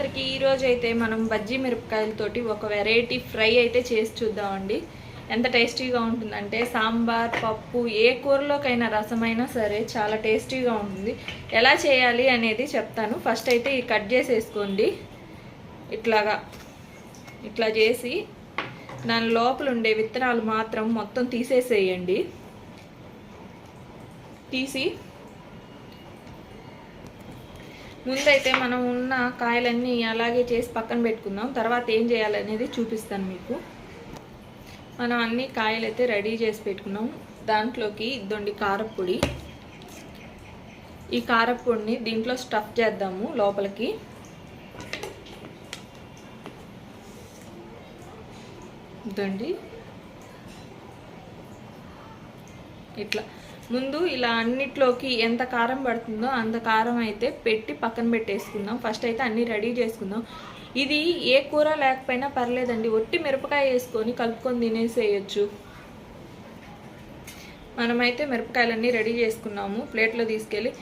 అందరికీ ఈరోజు అయితే మనం బజ్జీ మిరపకాయలతోటి ఒక వెరైటీ ఫ్రై అయితే చేసి చూద్దామండి. ఎంత టేస్టీగా ఉంటుందంటే సాంబార్ పప్పు ఏ కూరలోకైనా రసమైనా సరే చాలా టేస్టీగా ఉంటుంది. ఎలా చేయాలి అనేది చెప్తాను. ఫస్ట్ అయితే ఈ కట్ చేసేసుకోండి. ఇట్లాగా ఇట్లా చేసి దాని లోపల ఉండే విత్తనాలు మాత్రం మొత్తం తీసేసేయండి. తీసి ముందైతే మనం ఉన్న కాయలన్నీ అలాగే చేసి పక్కన పెట్టుకుందాం. తర్వాత ఏం చేయాలనేది చూపిస్తాను మీకు. మనం అన్ని కాయలు అయితే రెడీ చేసి పెట్టుకున్నాం. దాంట్లోకి ఇద్దండి కారపొడి. ఈ కారపొడిని దీంట్లో స్టఫ్ చేద్దాము లోపలికి. ఇదండి ఇట్లా ముందు ఇలా అన్నిట్లోకి ఎంత కారం పడుతుందో అంత కారం అయితే పెట్టి పక్కన పెట్టేసుకుందాం. ఫస్ట్ అయితే అన్నీ రెడీ చేసుకుందాం. ఇది ఏ కూర లేకపోయినా పర్లేదండి. ఒట్టి మిరపకాయ వేసుకొని కలుపుకొని తినేసేయచ్చు. మనమైతే మిరపకాయలన్నీ రెడీ చేసుకున్నాము. ప్లేట్లో తీసుకెళ్ళి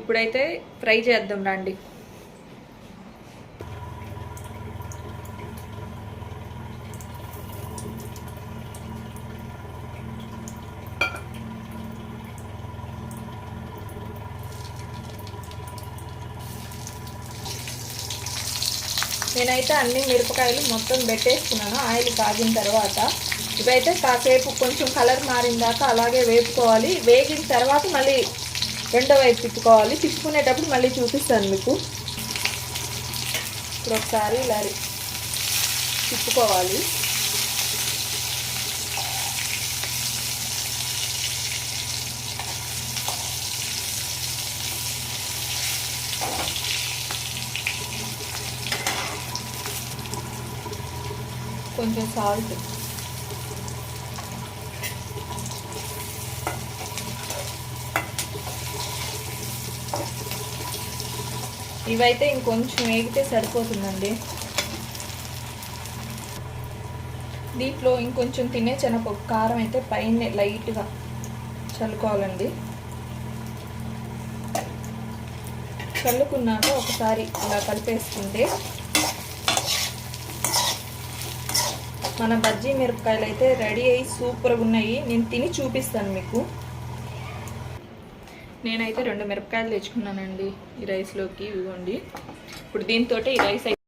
ఇప్పుడైతే ఫ్రై చేద్దాం రండి. నేనైతే అన్ని మిరపకాయలు మొత్తం పెట్టేసుకున్నాను ఆయిల్ కాగిన తర్వాత. ఇవైతే కాసేపు కొంచెం కలర్ మారిన దాకా అలాగే వేపుకోవాలి. వేగిన తర్వాత మళ్ళీ రెండో వైపు తిప్పుకోవాలి. తిప్పుకునేటప్పుడు మళ్ళీ చూపిస్తాను మీకు. ఇప్పుడు ఒకసారి ఇలా తిప్పుకోవాలి. కొంచెం సాల్ట్ ఇవైతే ఇంకొంచెం వేగితే సరిపోతుందండి. దీంట్లో ఇంకొంచెం తినే శనగపప్పు కారం అయితే పైన లైట్గా చల్లుకోవాలండి. చల్లుకున్నాక ఒకసారి ఇలా కలిపేసుకుంటే మన బజ్జీ మిరపకాయలు అయితే రెడీ అయ్యి సూపర్గా ఉన్నాయి. నేను తిని చూపిస్తాను మీకు. నేనైతే రెండు మిరపకాయలు తెచ్చుకున్నానండి ఈ రైస్లోకి ఇవ్వండి ఇప్పుడు దీంతో ఈ రైస్ అయితే